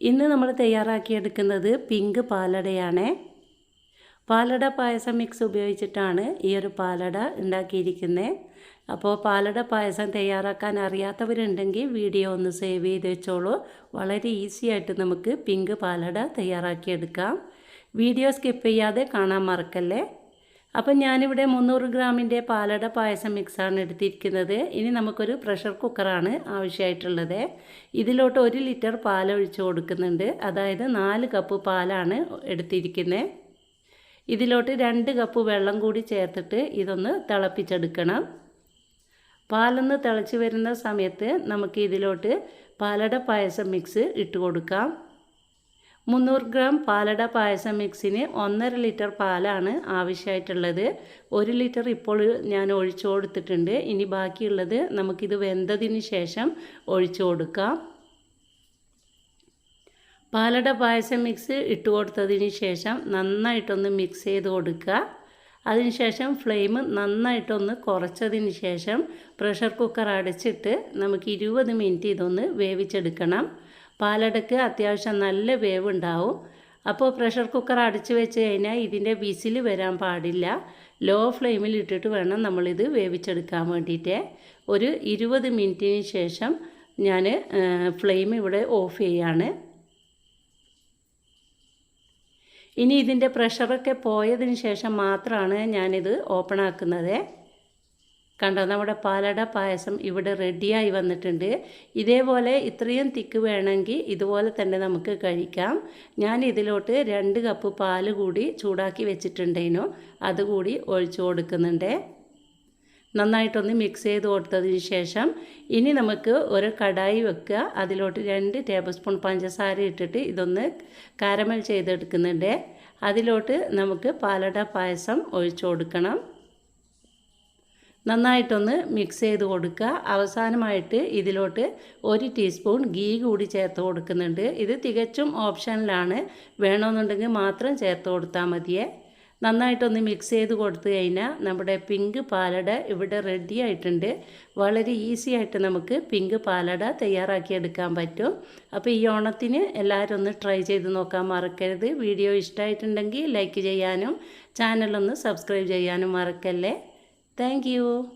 ഇന്ന് നമ്മൾ തയ്യാറാക്കിയെടുക്കുന്നത് പിങ്ക് പാലടയാണ്. പാലട പായസം മിക്സ് ഉപയോഗിച്ചിട്ടാണ് ഈ ഒരു പാലട ഉണ്ടാക്കിയിരിക്കുന്നത്. അപ്പോൾ പാലട പായസം തയ്യാറാക്കാൻ അറിയാത്തവരുണ്ടെങ്കിൽ വീഡിയോ ഒന്ന് സേവ് ചെയ്ത് വെച്ചോളൂ. വളരെ ഈസി ആയിട്ട് നമുക്ക് പിങ്ക് പാലട തയ്യാറാക്കിയെടുക്കാം. വീഡിയോ സ്കിപ്പ് ചെയ്യാതെ കാണാൻ മറക്കല്ലേ? അപ്പം ഞാനിവിടെ മുന്നൂറ് ഗ്രാമിന്റെ പാലട പായസം മിക്സാണ് എടുത്തിരിക്കുന്നത്. ഇനി നമുക്കൊരു പ്രഷർ കുക്കറാണ് ആവശ്യമായിട്ടുള്ളത്. ഇതിലോട്ട് ഒരു ലിറ്റർ പാൽ ഒഴിച്ച് കൊടുക്കുന്നുണ്ട്. അതായത് നാല് കപ്പ് പാലാണ് എടുത്തിരിക്കുന്നത്. ഇതിലോട്ട് രണ്ട് കപ്പ് വെള്ളം കൂടി ചേർത്തിട്ട് ഇതൊന്ന് തിളപ്പിച്ചെടുക്കണം. പാലൊന്ന് തിളച്ച് വരുന്ന സമയത്ത് നമുക്ക് ഇതിലോട്ട് പാലട പായസം മിക്സ് ഇട്ട് കൊടുക്കാം. മുന്നൂറ് ഗ്രാം പാലട പായസം മിക്സിന് ഒന്നര ലിറ്റർ പാലാണ് ആവശ്യമായിട്ടുള്ളത്. ഒരു ലിറ്റർ ഇപ്പോൾ ഞാൻ ഒഴിച്ചു കൊടുത്തിട്ടുണ്ട്. ഇനി ബാക്കിയുള്ളത് നമുക്കിത് വെന്തതിന് ശേഷം ഒഴിച്ചു കൊടുക്കാം. പാലട പായസം മിക്സ് ഇട്ട് കൊടുത്തതിന് ശേഷം നന്നായിട്ടൊന്ന് മിക്സ് ചെയ്ത് കൊടുക്കുക. അതിനുശേഷം ഫ്ലെയിം നന്നായിട്ടൊന്ന് കുറച്ചതിന് ശേഷം പ്രഷർ കുക്കർ അടച്ചിട്ട് നമുക്ക് ഇരുപത് മിനിറ്റ് ഇതൊന്ന് വേവിച്ചെടുക്കണം. പാലടക്ക് അത്യാവശ്യം നല്ല വേവ് ഉണ്ടാവും അപ്പോൾ പ്രഷർ കുക്കർ അടച്ചു വെച്ച് കഴിഞ്ഞാൽ ഇതിന്റെ വിസിൽ വരാൻ പാടില്ല. ലോ ഫ്ലെയിമിൽ ഇട്ടിട്ട് വേണം നമ്മളിത് വേവിച്ചെടുക്കാൻ വേണ്ടിയിട്ട്. ഒരു ഇരുപത് മിനിറ്റിന് ശേഷം ഞാൻ ഫ്ലെയിം ഇവിടെ ഓഫ് ചെയ്യാണ്. ഇനി ഇതിന്റെ പ്രഷറൊക്കെ പോയതിന് ശേഷം മാത്രമാണ് ഞാനിത് ഓപ്പൺ ആക്കുന്നത്. കണ്ടോ നമ്മുടെ പാലട പായസം ഇവിടെ റെഡിയായി വന്നിട്ടുണ്ട്. ഇതേപോലെ ഇത്രയും തിക്ക് വേണമെങ്കിൽ ഇതുപോലെ തന്നെ നമുക്ക് കഴിക്കാം. ഞാൻ ഇതിലോട്ട് രണ്ട് കപ്പ് പാൽ കൂടി ചൂടാക്കി വെച്ചിട്ടുണ്ടേനു. അതുകൂടി ഒഴിച്ചു കൊടുക്കുന്നുണ്ട്. നന്നായിട്ടൊന്ന് മിക്സ് ചെയ്ത് കൊടുത്തതിന് ശേഷം ഇനി നമുക്ക് ഒരു കടായി വെക്കുക. അതിലോട്ട് രണ്ട് ടേബിൾ സ്പൂൺ പഞ്ചസാര ഇട്ടിട്ട് ഇതൊന്ന് കാരമൽ ചെയ്തെടുക്കുന്നുണ്ട്. അതിലോട്ട് നമുക്ക് പാലട പായസം ഒഴിച്ചു കൊടുക്കണം. നന്നായിട്ടൊന്ന് മിക്സ് ചെയ്ത് കൊടുക്കുക. അവസാനമായിട്ട് ഇതിലോട്ട് ഒരു ടീസ്പൂൺ ഗീ കൂടി ചേർത്ത് കൊടുക്കുന്നുണ്ട്. ഇത് തികച്ചും ഓപ്ഷനിലാണ് വേണമെന്നുണ്ടെങ്കിൽ മാത്രം ചേർത്ത് കൊടുത്താൽ മതിയേ. നന്നായിട്ടൊന്ന് മിക്സ് ചെയ്ത് കൊടുത്തു കഴിഞ്ഞാൽ നമ്മുടെ പിങ്ക് പാലട ഇവിടെ റെഡി ആയിട്ടുണ്ട്. വളരെ ഈസി ആയിട്ട് നമുക്ക് പിങ്ക് പാലട തയ്യാറാക്കിയെടുക്കാൻ പറ്റും. അപ്പോൾ ഈ ഓണത്തിന് എല്ലാവരും ഒന്ന് ട്രൈ ചെയ്ത് നോക്കാൻ മറക്കരുത്. വീഡിയോ ഇഷ്ടമായിട്ടുണ്ടെങ്കിൽ ലൈക്ക് ചെയ്യാനും ചാനലൊന്ന് സബ്സ്ക്രൈബ് ചെയ്യാനും മറക്കല്ലേ? Thank you.